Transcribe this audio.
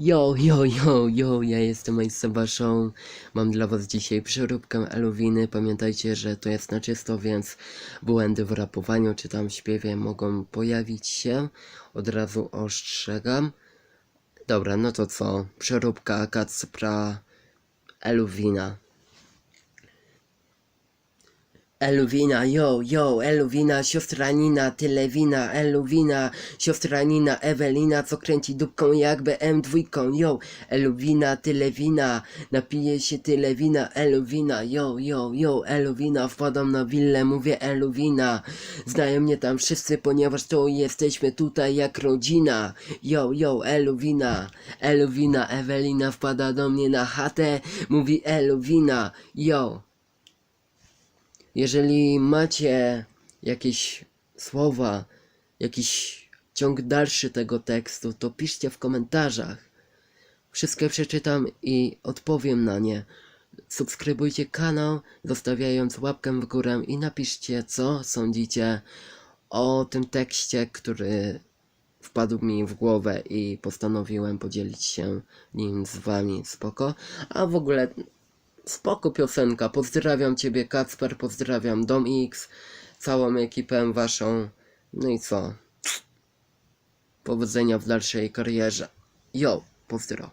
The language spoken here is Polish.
Yo, yo, yo, yo, ja jestem Ace Waszą. Mam dla was dzisiaj przeróbkę Eluwiny. Pamiętajcie, że to jest na czysto, więc błędy w rapowaniu czy tam śpiewie mogą pojawić się. Od razu ostrzegam. Dobra, no to co? Przeróbka Kacpra Eluwina. Eluwina, yo, yo, Eluwina, siostra Nina, tyle wina, Eluwina, siostra Nina, Ewelina, co kręci dupką jakby M2, yo, Eluwina, tyle wina, napije się tyle wina, Eluwina, yo, yo, yo, Eluwina, wpadam na willę, mówię Eluwina, znają mnie tam wszyscy, ponieważ to jesteśmy tutaj jak rodzina, yo, yo, Eluwina, Eluwina, Ewelina wpada do mnie na chatę, mówi Eluwina, yo, jeżeli macie jakieś słowa, jakiś ciąg dalszy tego tekstu, to piszcie w komentarzach. Wszystkie przeczytam i odpowiem na nie. Subskrybujcie kanał, zostawiając łapkę w górę i napiszcie, co sądzicie o tym tekście, który wpadł mi w głowę i postanowiłem podzielić się nim z wami. Spoko. A w ogóle Spoko piosenka, pozdrawiam ciebie Kacper, pozdrawiam Dom X, całą ekipę waszą. No i co? Powodzenia w dalszej karierze. Yo, pozdro.